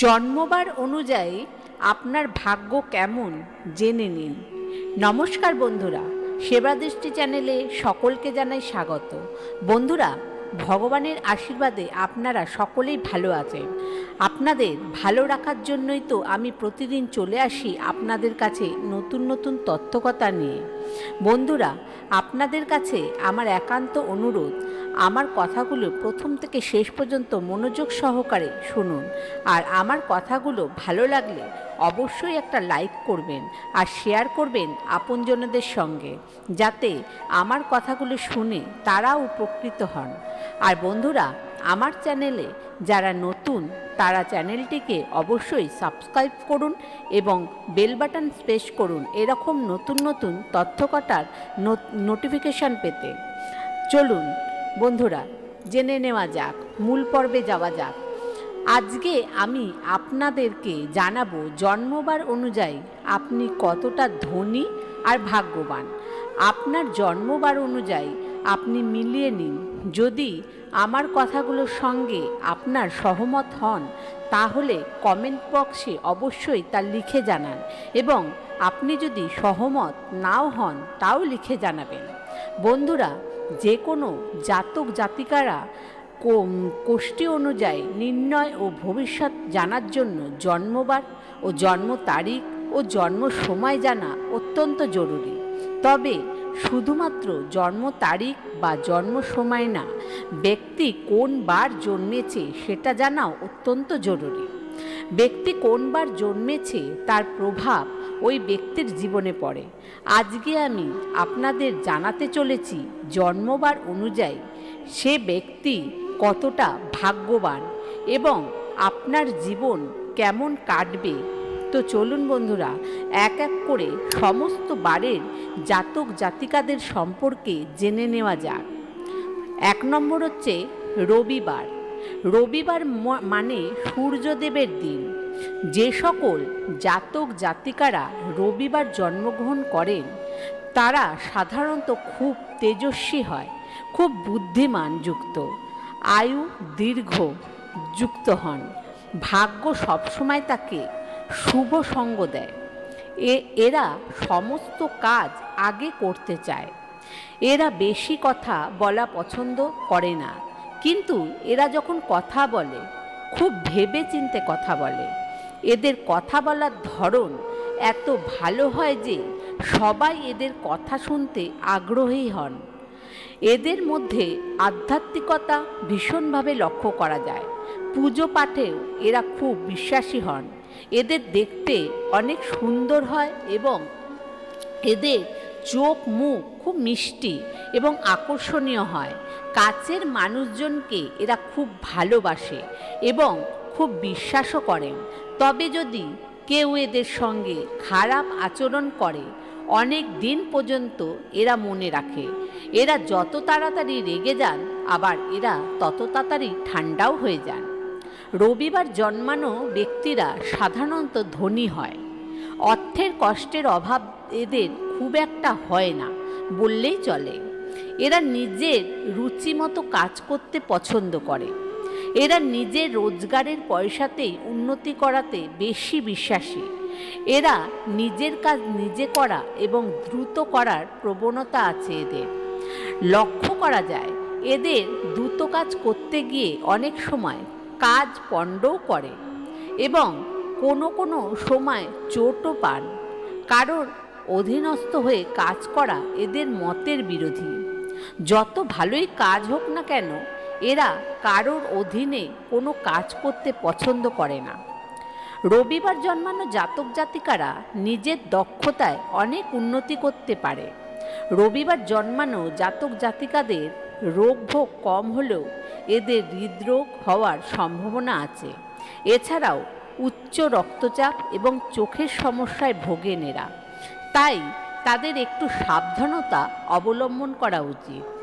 জন্মবার অনুযায়ী আপনার ভাগ্য কেমন জেনে নিন। নমস্কার বন্ধুরা, সেবা দৃষ্টি চ্যানেলে সকলকে জানাই স্বাগত। বন্ধুরা, ভগবানের আশীর্বাদে আপনারা সকলেই ভালো আছেন। আপনাদের ভালো রাখার জন্যই তো আমি প্রতিদিন চলে আসি আপনাদের কাছে নতুন নতুন তথ্যকথা নিয়ে। বন্ধুরা, আপনাদের কাছে আমার একান্ত অনুরোধ আমার কথাগুলো প্রথম থেকে শেষ পর্যন্ত মনোযোগ সহকারে শুনুন। আর আমার কথাগুলো ভালো লাগলে অবশ্যই একটা লাইক করবেন আর শেয়ার করবেন আপনজনদের সঙ্গে, যাতে আমার কথাগুলো শুনে তারাও উপকৃত হন। আর বন্ধুরা, আমার চ্যানেলে যারা নতুন, তারা চ্যানেলটিকে অবশ্যই সাবস্ক্রাইব করুন এবং বেল বাটন প্রেস করুন এরকম নতুন নতুন তথ্যকটার নোটিফিকেশান পেতে। চলুন বন্ধুরা, জেনে নেওয়া যাক, মূল পর্বে যাওয়া যাক। আজকে আমি আপনাদেরকে জানাব জন্মবার অনুযায়ী আপনি কতটা ধনী আর ভাগ্যবান। আপনার জন্মবার অনুযায়ী আপনি মিলিয়ে নিন। যদি আমার কথাগুলোর সঙ্গে আপনার সহমত হন, তাহলে কমেন্ট বক্সে অবশ্যই তা লিখে জানান এবং আপনি যদি সহমত নাও হন, তাও লিখে জানাবেন। বন্ধুরা যে কোনো জাতক জাতিকারা কোষ্ঠী অনুযায়ী নির্ণয় ও ভবিষ্যৎ জানার জন্য জন্মবার ও জন্ম তারিখ ও জন্ম সময় জানা অত্যন্ত জরুরি। তবে শুধুমাত্র জন্ম তারিখ বা জন্ম সময় না, ব্যক্তি কোন বার জন্মেছে সেটা জানাও অত্যন্ত জরুরি। ব্যক্তি কোন বার জন্মেছে তার প্রভাব ওই ব্যক্তির জীবনে পড়ে। আজকে আমি আপনাদের জানাতে চলেছি জন্মবার অনুযায়ী সে ব্যক্তি কতটা ভাগ্যবান এবং আপনার জীবন কেমন কাটবে। তো চলুন বন্ধুরা, এক এক করে সমস্ত বারের জাতক জাতিকাদের সম্পর্কে জেনে নেওয়া যাক। এক নম্বর হচ্ছে রবিবার। রবিবার মানে সূর্যদেবের দিন। যে সকল জাতক জাতিকারা রবিবার জন্মগ্রহণ করেন, তারা সাধারণত খুব তেজস্বী হয়, খুব বুদ্ধিমান যুক্ত, আয়ু দীর্ঘ, যুক্ত হন। ভাগ্য সবসময় তাকে শুভ সঙ্গ দেয়। এ, এরা সমস্ত কাজ আগে করতে চায়। এরা বেশি কথা বলা পছন্দ করে না। কিন্তু এরা যখন কথা বলে, খুব ভেবে চিনতে কথা বলে। এদের কথা বলার ধরন এত ভালো হয় যে সবাই এদের কথা শুনতে আগ্রহী হন। এদের মধ্যে আধ্যাত্মিকতা ভীষণভাবে লক্ষ্য করা যায়। পুজো পাঠেও এরা খুব বিশ্বাসী হন। এদের দেখতে অনেক সুন্দর হয় এবং এদের চোখ মুখ খুব মিষ্টি এবং আকর্ষণীয় হয়। কাছের মানুষজনকে এরা খুব ভালোবাসে এবং খুব বিশ্বাসও করেন। তবে যদি কেউ এদের সঙ্গে খারাপ আচরণ করে, অনেক দিন পর্যন্ত এরা মনে রাখে। এরা যত তাড়াতাড়ি রেগে যান, আবার এরা তত তাড়াতাড়ি ঠান্ডাও হয়ে যান। রবিবার জন্মানো ব্যক্তিরা সাধারণত ধনী হয়। অর্থের কষ্টের অভাব এদের খুব একটা হয় না বললেই চলে। এরা নিজের রুচি মতো কাজ করতে পছন্দ করে। এরা নিজের রোজগারের পয়সাতেই উন্নতি করাতে বেশি বিশ্বাসী। এরা নিজের কাজ নিজে করা এবং দ্রুত করার প্রবণতা আছে এদের। লক্ষ্য করা যায়, এদের দ্রুত কাজ করতে গিয়ে অনেক সময় কাজ পণ্ডও করে এবং কোনো কোনো সময় চোটও পান। কারোর অধীনস্থ হয়ে কাজ করা এদের মতের বিরোধী। যত ভালোই কাজ হোক না কেন এরা কারোর অধীনে কোনো কাজ করতে পছন্দ করে না। রবিবার জন্মানো জাতক জাতিকারা নিজের দক্ষতায় অনেক উন্নতি করতে পারে। রবিবার জন্মানো জাতক জাতিকাদের রোগ ভোগ কম হলেও এদের হৃদরোগ হওয়ার সম্ভাবনা আছে। এছাড়াও উচ্চ রক্তচাপ এবং চোখের সমস্যায় ভোগেন এরা। তাই তাদের একটু সাবধানতা অবলম্বন করা উচিত।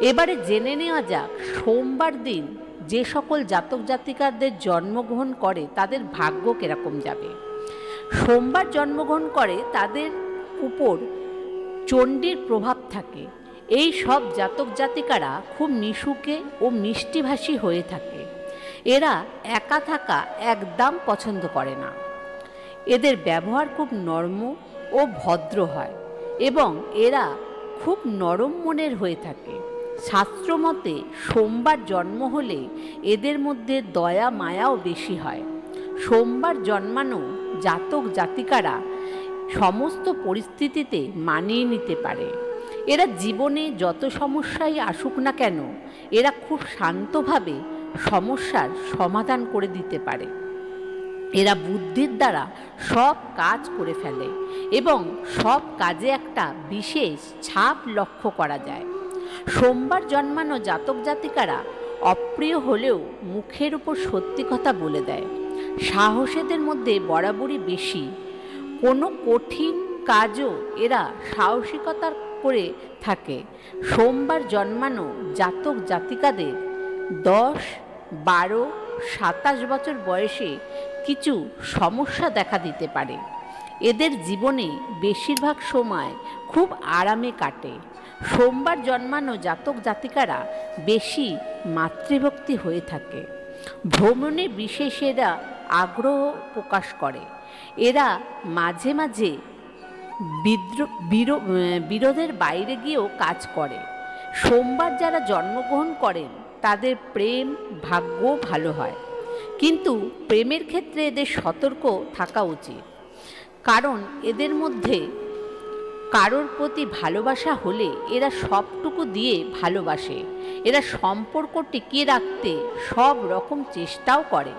এবারে জেনে নেওয়া যাক, সোমবার দিন যে সকল জাতক জাতিকাদের জন্মগ্রহণ করে তাদের ভাগ্য কীরকম যাবে। সোমবার জন্মগ্রহণ করে তাদের উপর চণ্ডীর প্রভাব থাকে। এই সব জাতক জাতিকারা খুব মিশুকে ও মিষ্টিভাষী হয়ে থাকে। এরা একা থাকা একদম পছন্দ করে না। এদের ব্যবহার খুব নর্ম ও ভদ্র হয় এবং এরা খুব নরম মনের হয়ে থাকে। শাস্ত্রমতে সোমবার জন্ম হলে এদের মধ্যে দয়া, মায়াও বেশি হয়। সোমবার জন্মানো জাতক, জাতিকারা সমস্ত পরিস্থিতিতে মানিয়ে নিতে পারে। এরা জীবনে যত সমস্যাই আসুক না কেন, এরা খুব শান্তভাবে সমস্যার সমাধান করে দিতে পারে। এরা বুদ্ধির দ্বারা সব কাজ করে ফেলে এবং সব কাজে একটা বিশেষ ছাপ লক্ষ্য করা যায়। সোমবার জন্মানো জাতক জাতিকারা অপ্রিয় হলেও মুখের উপর সত্যি কথা বলে দেয়। সাহসেদের মধ্যে বরাবরই বেশি। কোনো কঠিন কাজও এরা সাহসিকতার করে থাকে। সোমবার জন্মানো জাতক জাতিকাদের দশ, বারো, সাতাশ বছর বয়সে কিছু সমস্যা দেখা দিতে পারে। এদের জীবনে বেশিরভাগ সময় খুব আরামে কাটে। সোমবার জন্মানো জাতক জাতিকারা বেশি মাতৃভক্তি হয়ে থাকে। ভ্রমণে বিশেষ এরা আগ্রহ প্রকাশ করে। এরা মাঝে মাঝে বিরোধের বাইরে গিয়েও কাজ করে। সোমবার যারা জন্মগ্রহণ করেন, তাদের প্রেম, ভাগ্য ভালো হয়। কিন্তু প্রেমের ক্ষেত্রে এদের সতর্ক থাকা উচিত। কারণ এদের মধ্যে কারোর প্রতি ভালোবাসা হলে এরা সবটুকু দিয়ে ভালোবাসে। এরা সম্পর্ক টিকিয়ে রাখতে সব রকম চেষ্টাও করে।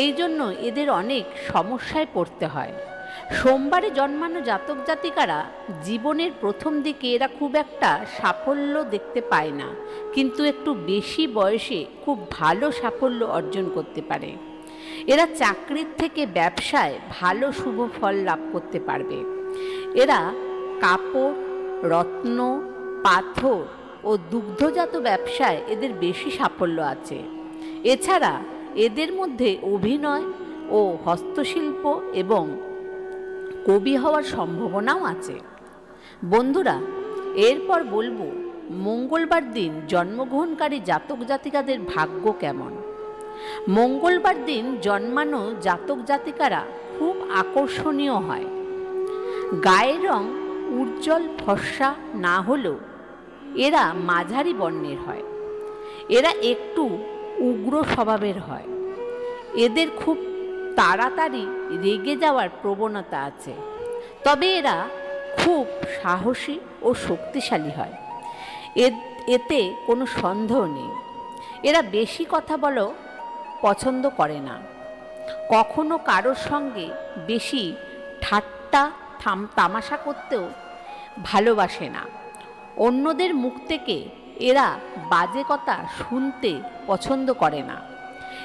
এই জন্য এদের অনেক সমস্যায় পড়তে হয়। সোমবারে জন্মানো জাতক জাতিকারা জীবনের প্রথম দিকে এরা খুব একটা সাফল্য দেখতে পায় না, কিন্তু একটু বেশি বয়সে খুব ভালো সাফল্য অর্জন করতে পারে। এরা চাকরির থেকে ব্যবসায় ভালো শুভ ফল লাভ করতে পারবে। এরা কাপড়, রত্ন, পাথর ও দুগ্ধজাত ব্যবসায় এদের বেশি সাফল্য আছে। এছাড়া এদের মধ্যে অভিনয় ও হস্তশিল্প এবং কবি হওয়ার সম্ভাবনাও আছে। বন্ধুরা, এরপর বলব মঙ্গলবার দিন জন্মগ্রহণকারী জাতক জাতিকাদের ভাগ্য কেমন? মঙ্গলবার দিন জন্মানো জাতক জাতিকারা খুব আকর্ষণীয় হয়। গায়ের রং উজ্জ্বল ফর্সা না হলেও এরা মাঝারি বর্ণের হয়। এরা একটু উগ্র স্বভাবের হয়। এদের খুব তাড়াতাড়ি রেগে যাওয়ার প্রবণতা আছে। তবে এরা খুব সাহসী ও শক্তিশালী হয়। এ, এতে কোনো সন্দেহ নেই। এরা বেশি কথা বলো পছন্দ করে না। কখনো কারোর সঙ্গে বেশি ঠাট্টা, থাম, তামাশা করতেও ভালোবাসে না। অন্যদের মুখ থেকে এরা বাজে কথা শুনতে পছন্দ করে না।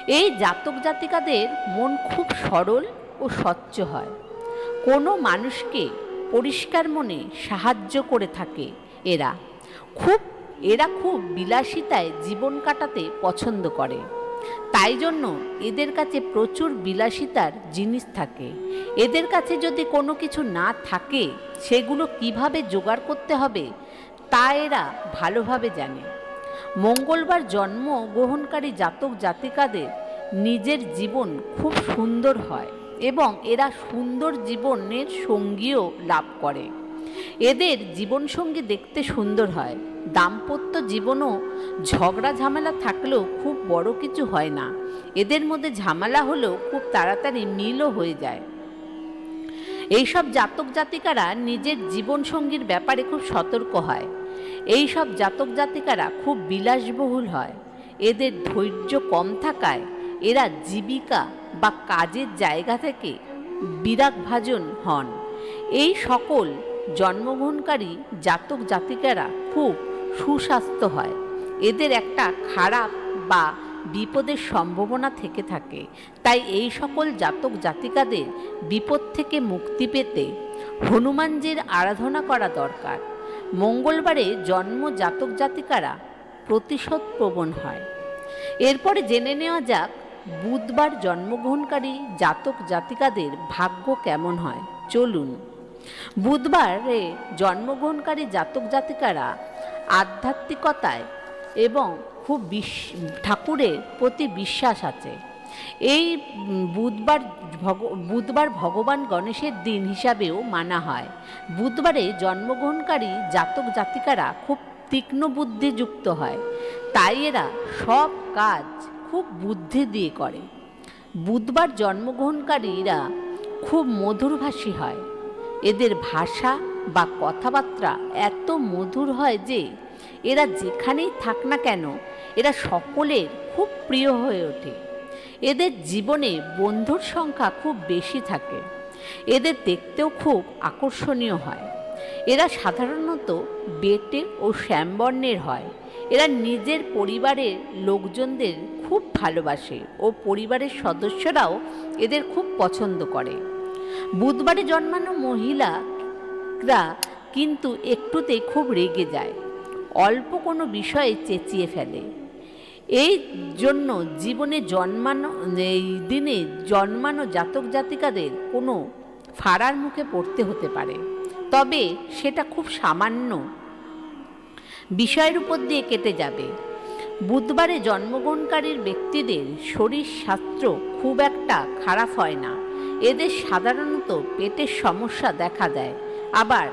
এই জাতক জাতিকাদের মন খুব সরল ও স্বচ্ছ হয়। কোনো মানুষকে পরিষ্কার মনে সাহায্য করে থাকে এরা। খুব এরা খুব বিলাসিতায় জীবন কাটাতে পছন্দ করে। তাই জন্য এদের কাছে প্রচুর বিলাসিতার জিনিস থাকে। এদের কাছে যদি কোনো কিছু না থাকে, সেগুলো কীভাবে জোগাড় করতে হবে, তা এরা ভালোভাবে জানে। মঙ্গলবার জন্ম গ্রহণকারী জাতক জাতিকাদের নিজের জীবন খুব সুন্দর হয় এবং এরা সুন্দর জীবনের সঙ্গীও লাভ করে। এদের জীবনসঙ্গী দেখতে সুন্দর হয়। দাম্পত্য জীবনও ঝগড়া ঝামেলা থাকলেও খুব বড় কিছু হয় না। এদের মধ্যে ঝামেলা হলেও খুব তাড়াতাড়ি মিলও হয়ে যায়। এইসব জাতক জাতিকারা নিজের জীবনসঙ্গীর ব্যাপারে খুব সতর্ক হয়। এই সব জাতক জাতিকারা খুব বিলাসবহুল হয়। এদের ধৈর্য কম থাকায় এরা জীবিকা বা কাজের জায়গা থেকে বিরাগভাজন হন। এই সকল জন্মগ্রহণকারী জাতক জাতিকারা খুব সুস্বাস্থ্য হয়। এদের একটা খারাপ বা বিপদের সম্ভাবনা থেকে থাকে। তাই এই সকল জাতক জাতিকাদের বিপদ থেকে মুক্তি পেতে হনুমানজির আরাধনা করা দরকার। মঙ্গলবারে জন্ম জাতক জাতিকারা প্রতিশোধ প্রবণ হয়। এরপরে জেনে নেওয়া যাক বুধবার জন্মগ্রহণকারী জাতক জাতিকাদের ভাগ্য কেমন হয়। চলুন। বুধবারে জন্মগ্রহণকারী জাতক জাতিকারা আধ্যাত্মিকতায় এবং খুব বিশ, ঠাকুরের প্রতি বিশ্বাস আছে। এই বুধবার ভগ, বুধবার ভগবান গণেশের দিন হিসাবেও মানা হয়। বুধবারে জন্মগ্রহণকারী জাতক জাতিকারা খুব তীক্ষ্ণ বুদ্ধিযুক্ত হয়। তাই এরা সব কাজ খুব বুদ্ধি দিয়ে করে। বুধবার জন্মগ্রহণকারীরা খুব মধুরভাষী হয়। এদের ভাষা বা কথাবার্তা এত মধুর হয় যে এরা যেখানেই থাক না কেন, এরা সকলের খুব প্রিয় হয়ে ওঠে। এদের জীবনে বন্ধুর সংখ্যা খুব বেশি থাকে। এদের দেখতেও খুব আকর্ষণীয় হয়। এরা সাধারণত বেটে ও শ্যামবর্ণের হয়। এরা নিজের পরিবারের লোকজনদের খুব ভালোবাসে ও পরিবারের সদস্যরাও এদের খুব পছন্দ করে। বুধবারে জন্মানো মহিলারা কিন্তু একটুতেই খুব রেগে যায়, অল্প কোনো বিষয়ে চেঁচিয়ে ফেলে। এই জন্য জীবনে জন্মানো, এই দিনে জন্মানো জাতক জাতিকাদের কোনো ফাড়ার মুখে পড়তে হতে পারে। তবে সেটা খুব সামান্য বিষয়ের উপর দিয়ে কেটে যাবে। বুধবারে জন্মগ্রহণকারীর ব্যক্তিদের শরীর স্বাস্থ্য খুব একটা খারাপ হয় না। এদের সাধারণত পেটের সমস্যা দেখা দেয়। আবার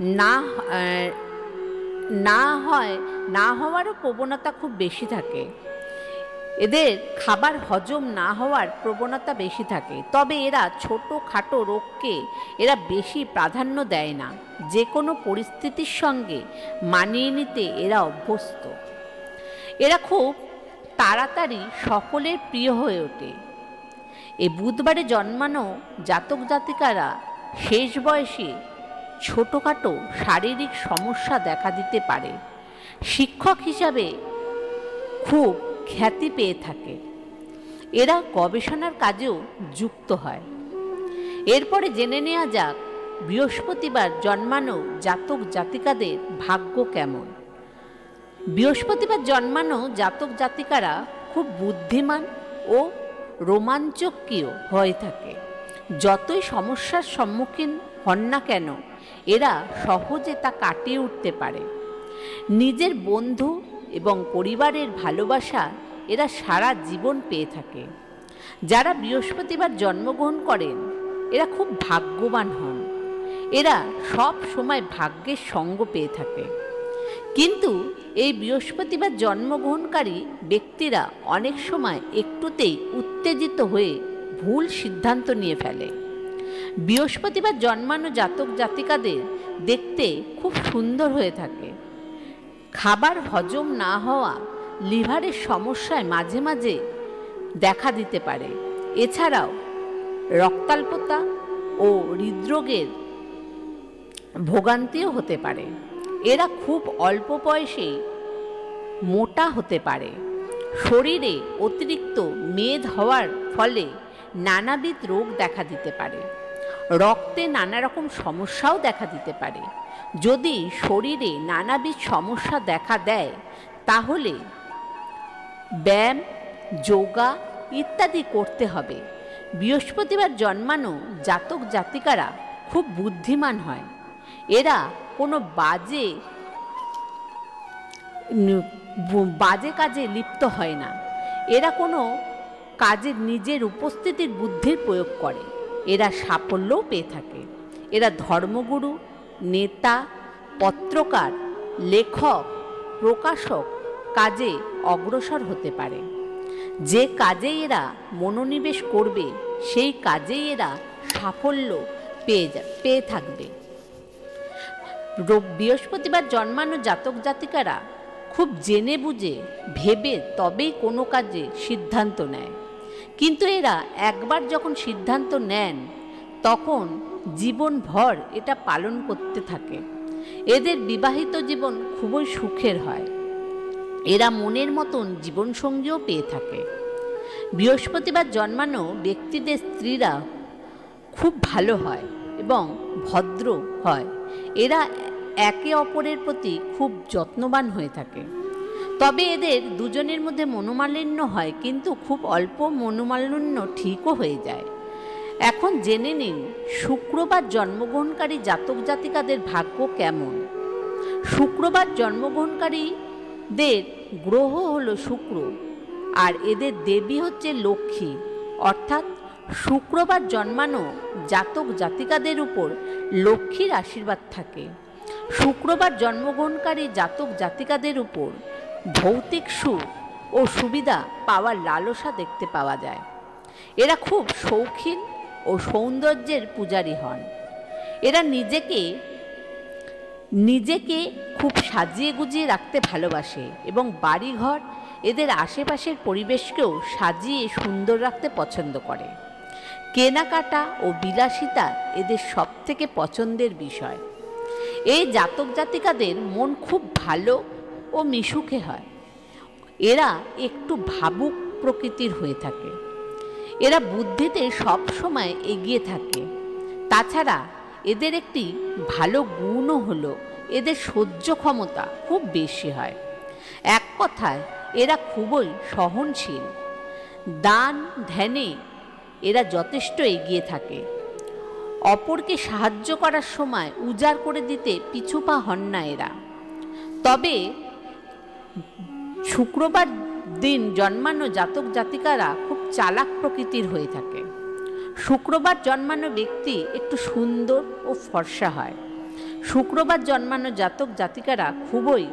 না না হয়, না হওয়ারও প্রবণতা খুব বেশি থাকে। এদের খাবার হজম না হওয়ার প্রবণতা বেশি থাকে। তবে এরা ছোট খাটো রোগকে এরা বেশি প্রাধান্য দেয় না। যে কোনো পরিস্থিতির সঙ্গে মানিয়ে নিতে এরা অভ্যস্ত। এরা খুব তাড়াতাড়ি সকলের প্রিয় হয়ে ওঠে। এ বুধবারে জন্মানো জাতক জাতিকারা শেষ বয়সে ছোটোখাটো শারীরিক সমস্যা দেখা দিতে পারে। শিক্ষক হিসাবে খুব খ্যাতি পেয়ে থাকে। এরা গবেষণার কাজেও যুক্ত হয়। এরপরে জেনে নেওয়া যাক বৃহস্পতিবার জন্মানো জাতক জাতিকাদের ভাগ্য কেমন। বৃহস্পতিবার জন্মানো জাতক জাতিকারা খুব বুদ্ধিমান ও রোমাঞ্চকীয় হয়ে থাকে। যতই সমস্যার সম্মুখীন হন না কেন, এরা সহজে তা কাটিয়ে উঠতে পারে। নিজের বন্ধু এবং পরিবারের ভালোবাসা এরা সারা জীবন পেয়ে থাকে। যারা বৃহস্পতিবার জন্মগ্রহণ করেন, এরা খুব ভাগ্যবান হন। এরা সব সময় ভাগ্যের সঙ্গ পেয়ে থাকে। কিন্তু এই বৃহস্পতিবার জন্মগ্রহণকারী ব্যক্তিরা অনেক সময় একটুতেই উত্তেজিত হয়ে ভুল সিদ্ধান্ত নিয়ে ফেলে। বৃহস্পতিবার জন্মানো জাতক জাতিকাদের দেখতে খুব সুন্দর হয়ে থাকে। খাবার হজম না হওয়া লিভারের সমস্যায় মাঝে মাঝে দেখা দিতে পারে। এছাড়াও রক্তাল্পতা ও হৃদরোগের ভোগান্তিও হতে পারে। এরা খুব অল্প বয়সেই মোটা হতে পারে। শরীরে অতিরিক্ত মেদ হওয়ার ফলে নানাবিধ রোগ দেখা দিতে পারে। রক্তে নানা রকম সমস্যাও দেখা দিতে পারে। যদি শরীরে নানাবিধ সমস্যা দেখা দেয়, তাহলে ব্যায়াম, যোগা ইত্যাদি করতে হবে। বৃহস্পতিবার জন্মানো জাতক জাতিকারা খুব বুদ্ধিমান হয়। এরা কোনো বাজে বাজে কাজে লিপ্ত হয় না। এরা কোনো কাজে নিজের উপস্থিতির বুদ্ধির প্রয়োগ করে। এরা সাফল্যও পেয়ে থাকে। এরা ধর্মগুরু, নেতা, পত্রকার, লেখক, প্রকাশক কাজে অগ্রসর হতে পারে। যে কাজে এরা মনোনিবেশ করবে, সেই কাজেই এরা সাফল্য পেয়ে পেয়ে থাকবে। বৃহস্পতিবার জন্মানো জাতক জাতিকারা খুব জেনে বুঝে, ভেবে তবেই কোনো কাজে সিদ্ধান্ত নেয়। কিন্তু এরা একবার যখন সিদ্ধান্ত নেন, তখন জীবনভর এটা পালন করতে থাকে। এদের বিবাহিত জীবন খুবই সুখের হয়। এরা মনের মতন জীবনসঙ্গীও পেয়ে থাকে। বৃহস্পতিবার জন্মানো ব্যক্তিদের স্ত্রীরা খুব ভালো হয় এবং ভদ্র হয়। এরা একে অপরের প্রতি খুব যত্নবান হয়ে থাকে। তবে এদের দুজনের মধ্যে মনোমালিন্য হয়, কিন্তু খুব অল্প মনোমালিন্য ঠিকও হয়ে যায়। এখন জেনে নিন, শুক্রবার জন্মগ্রহণকারী জাতক জাতিকাদের ভাগ্য কেমন? শুক্রবার জন্মগ্রহণকারীদের গ্রহ হল শুক্র, আর এদের দেবী হচ্ছে লক্ষ্মী। অর্থাৎ শুক্রবার জন্মানো জাতক জাতিকাদের উপর লক্ষ্মীর আশীর্বাদ থাকে। শুক্রবার জন্মগ্রহণকারী জাতক জাতিকাদের উপর ভৌতিক সুখ ও সুবিধা পাওয়ার লালসা দেখতে পাওয়া যায়। এরা খুব শৌখিন ও সৌন্দর্যের পূজারী হন। এরা নিজেকে নিজেকে খুব সাজিয়ে গুজিয়ে রাখতে ভালোবাসে এবং বাড়িঘর, এদের আশেপাশের পরিবেশকেও সাজিয়ে সুন্দর রাখতে পছন্দ করে। কেনাকাটা ও বিলাসিতা এদের সবথেকে পছন্দের বিষয়। এই জাতক জাতিকাদের মন খুব ভালো ও মিশুকে হয়। এরা একটু ভাবুক প্রকৃতির হয়ে থাকে। এরা বুদ্ধিতে সব সময় এগিয়ে থাকে। তাছাড়া এদের একটি ভালো গুণও হলো, এদের সহ্য ক্ষমতা খুব বেশি হয়। এক কথায়, এরা খুবই সহনশীল। দান, ধ্যানে এরা যথেষ্ট এগিয়ে থাকে। অপরকে সাহায্য করার সময় উজাড় করে দিতে পিছুপা হন না এরা। তবে শুক্রবার দিন জন্মানো জাতক জাতিকারা খুব চালাক প্রকৃতির হয়ে থাকে। শুক্রবার জন্মানো ব্যক্তি একটু সুন্দর ও ফর্সা হয়। শুক্রবার জন্মানো জাতক জাতিকারা খুবই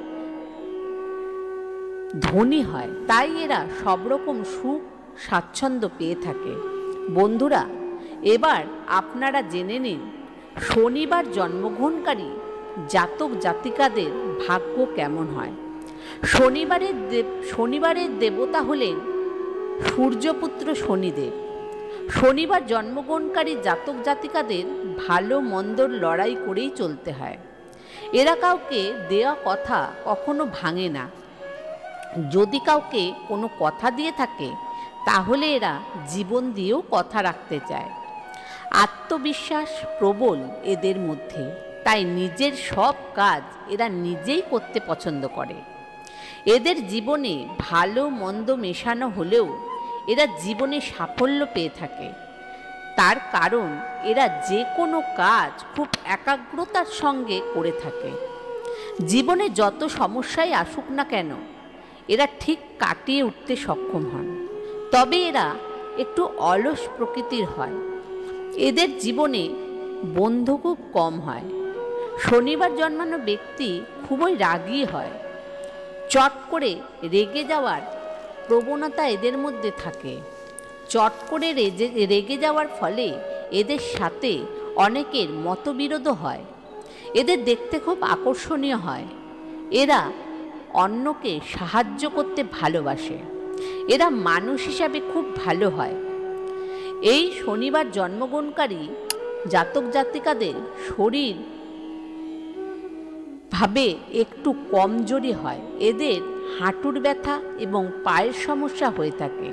ধনী হয়, তাই এরা সব রকম সুখ, স্বাচ্ছন্দ্য পেয়ে থাকে। বন্ধুরা, এবার আপনারা জেনে নিন, শনিবার জন্মগ্রহণকারী জাতক জাতিকাদের ভাগ্য কেমন হয়? শনিবারের দেব শনিবারের দেবতা হলেন সূর্যপুত্র শনিদেব। শনিবার জন্মগ্রহণকারী জাতক জাতিকাদের ভালো মন্দর লড়াই করেই চলতে হয়। এরা কাউকে দেওয়া কথা কখনো ভাঙে না। যদি কাউকে কোনো কথা দিয়ে থাকে, তাহলে এরা জীবন দিয়েও কথা রাখতে চায়। আত্মবিশ্বাস প্রবল এদের মধ্যে, তাই নিজের সব কাজ এরা নিজেই করতে পছন্দ করে। এদের জীবনে ভালো, মন্দ মেশানো হলেও এরা জীবনে সাফল্য পেয়ে থাকে। তার কারণ, এরা যে কোনো কাজ খুব একাগ্রতার সঙ্গে করে থাকে। জীবনে যত সমস্যাই আসুক না কেন, এরা ঠিক কাটিয়ে উঠতে সক্ষম হন। তবে এরা একটু অলস প্রকৃতির হয়। এদের জীবনে বন্ধু খুব কম হয়। শনিবার জন্মানো ব্যক্তি খুবই রাগী হয়। চট করে রেগে যাওয়ার প্রবণতা এদের মধ্যে থাকে। চট করে রেজে, রেগে যাওয়ার ফলে এদের সাথে অনেকের মতবিরোধ হয়। এদের দেখতে খুব আকর্ষণীয় হয়। এরা অন্যকে সাহায্য করতে ভালোবাসে। এরা মানুষ হিসাবে খুব ভালো হয়। এই শনিবার জন্মগ্রহণকারী জাতক জাতিকাদের শরীর ভাবে একটু কমজোরি হয়। এদের হাঁটুর ব্যথা এবং পায়ের সমস্যা হয়ে থাকে।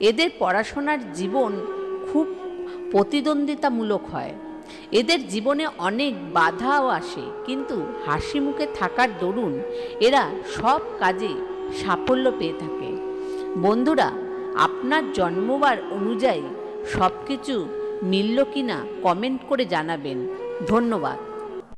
এদের পড়াশোনার জীবন খুব প্রতিদ্বন্দ্বিতামূলক হয়। এদের জীবনে অনেক বাধাও আসে, কিন্তু হাসি মুখে থাকার দরুন এরা সব কাজে সাফল্য পেয়ে থাকে। বন্ধুরা, আপনার জন্মবার অনুযায়ী সব কিছু মিলল কি না কমেন্ট করে জানাবেন। ধন্যবাদ।